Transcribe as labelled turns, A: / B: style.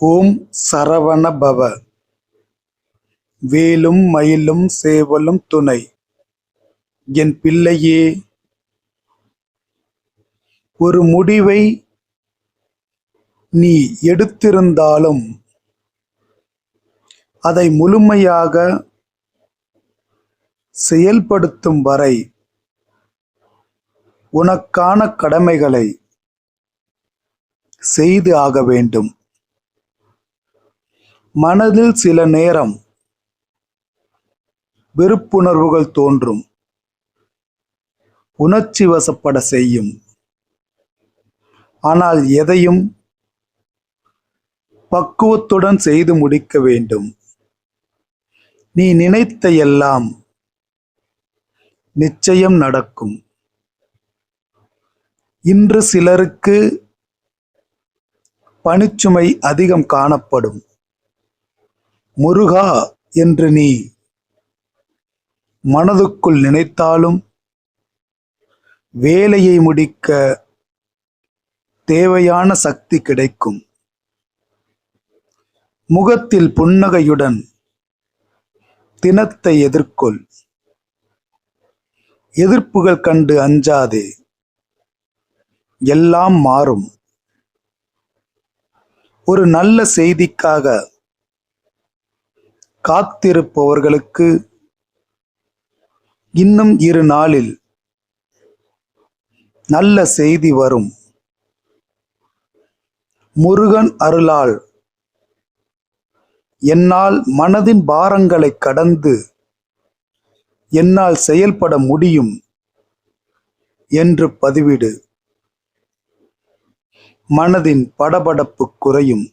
A: ஓம் சரவண பவ வேலும் மயிலும் சேவலும் துணை. என் பிள்ளையே ஒரு முடிவை நீ எடுத்திருந்தாலும் அதை முழுமையாக செயல்படுத்தும் வரை உனக்கான கடமைகளை செய்து ஆக வேண்டும். மனதில் சில நேரம் வெறுப்புணர்வுகள் தோன்றும். உணர்ச்சி வசப்பட செய்யும். ஆனால் எதையும் பக்குவத்துடன் செய்து முடிக்க வேண்டும். நீ நினைத்த எல்லாம் நிச்சயம் நடக்கும். இன்று சிலருக்கு பணிச்சுமை அதிகம் காணப்படும். முருகா என்று நீ மனதுக்குள் நினைத்தாலும் வேலையை முடிக்க தேவையான சக்தி கிடைக்கும். முகத்தில் புன்னகையுடன் தினத்தை எதிர்கொள். எதிர்ப்புகள் கண்டு அஞ்சாதே. எல்லாம் மாறும். ஒரு நல்ல செய்திக்காக காத்திருப்பவர்களுக்கு இன்னும் இரு நாளில் நல்ல செய்தி வரும். முருகன் அருளால் என்னால் மனதின் பாரங்களை கடந்து என்னால் செயல்பட முடியும் என்று பதிவிடு. மனதின் படபடப்பு குறையும்.